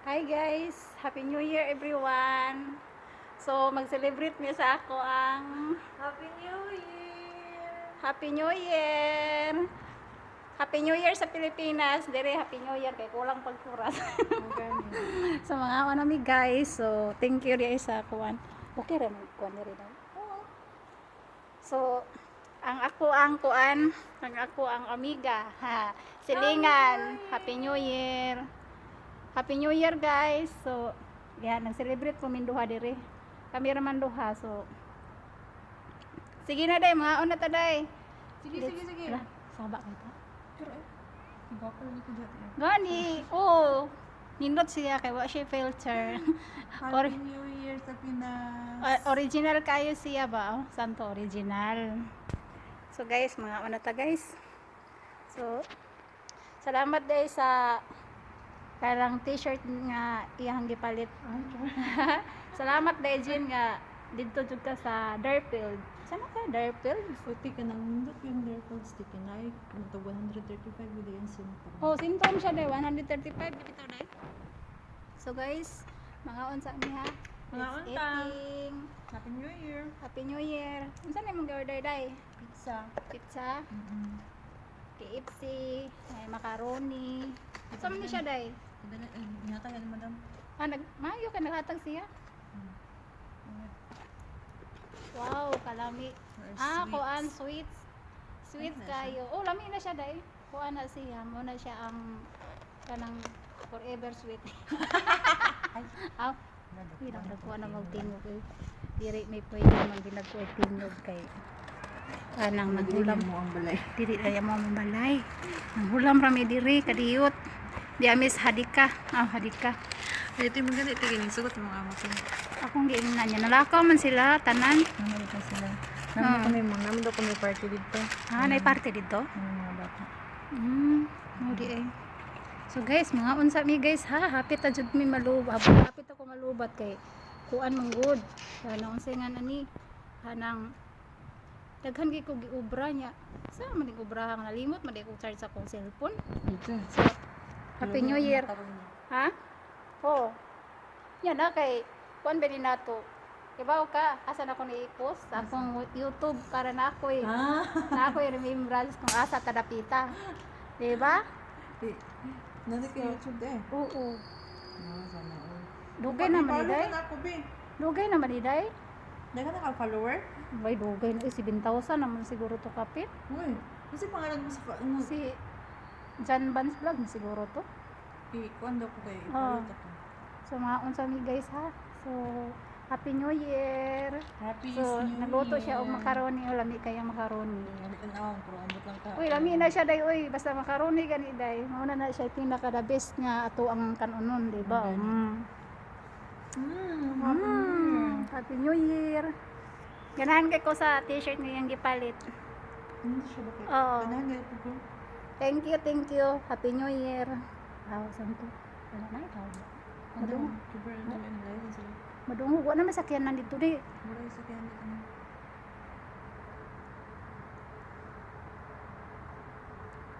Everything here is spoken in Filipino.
Hi guys! Happy New Year everyone! So, mag-celebrate niya sa ako ang Happy New Year! Happy New Year! Happy New Year sa Pilipinas! Dire, Happy New Year kay kulang pagkuras. sa mga ako nami guys. So, thank you rin sa kuan. Okay rin rin. Oo. So, ang ako ang kuan, ang ako ang amiga. Ha, silingan. Happy New Year. Happy New Year guys. So, yan, nag-celebrate ko min duha dire. Kami raman duha. So, sige na day, mga una ta day. Sige, sige, sige. Ala, saba ka ito. Pero iba ko lang dati. Gani, oh. Nindot siya kay wa siya filter. Or- Happy New Year sa Pinas! O- original kayo siya ba? Oh, santo original. So guys, mga ano ta guys. So salamat day sa karang t-shirt nga iyang gipalit. Salamat day Jin nga dito jud ka sa Darfield. Sana ka Darfield? Puti ka nang nindot yung Darfield stick na ay ito 135 with yung simple. Oh, symptom siya day 135 bitaw day. So guys, mga unsa ni ha? Mga unta. Happy New Year! Happy New Year. Unsa na mong order day? Pizza. Pizza, Mm-hmm. KFC, may macaroni. Saan ni siya day? Eh, yata yan, madam. Ah, nag mayo ka naghatag siya? Mm. Wow, kalami. Ah, sweets. kuan sweets. Sweets kayo. Oh, lami na siya day. Kuan na siya. Mo na siya ang kanang forever sweet. Aw, Hindi dala, na kuha na magtingog eh. Diri may pwede man ginagkuha tingog kay kanang naghulam. mo ang balay. Diri na mo mambalay. Nanghulam rami diri kadiyot. Di amis hadika. Ah, hadika. Ito yung mga ganito, ganyan. Sugot yung mga amo ko. Akong giingnan niya. Nalakaw man sila tanan. Naman ito sila. Ah. Naman kami mga, naman daw kami party dito. Ah, nay parte dito. Ang mga bata. Mm, mo di eh. So guys, mga unsa mi guys ha, hapit ta jud mi malubat. Hapit ako malubat kay kuan man good. Kaya na unsay nga nani kanang daghan gyud ko giubra niya. Sa man ubra nga nalimot man ko charge sa akong cellphone. Ito. So, Happy New Year. Ha? Oo. Yan na kay kuan ba ni nato. Kibaw ka, asa na ko ni i-post sa akong YouTube para na ako eh. Ah! na ako yung remembrance kung asa tadapita. Di ba? Nasa kay YouTube eh. Oo. Oo, sana all. Dugay na ako, be. Dugay naman ni Day. Dagan na ka follower? May dugay na. Eh, 7,000 naman siguro to kapit. Uy, kasi pangalan mo sa? Si John Vance Vlog na siguro to. Daw ko kay Oo. follow ka to. So mga unsa mi guys ha. So Happy New Year. Happy So New nagluto siya og Year. macaroni o lami kayang macaroni. Ano ka na pero ambot lang ka. Uy, lami na siya day uy, basta macaroni gani day. Mao na siya pinaka the best nga ato ang kanunon, di ba? Mm. Mm. Mm, happy New Year. Year. Ganahan kay ko sa t-shirt ngayong gipalit. Ano siya ba? Oo. Ganahan nga ito ko. Thank you, thank you. Happy New Year. Aw, santo. Wala na ikaw. Ano? Madung. Super yung live sila. Madungog. Wala naman sakyanan dito di. Mura yung sakyan dito.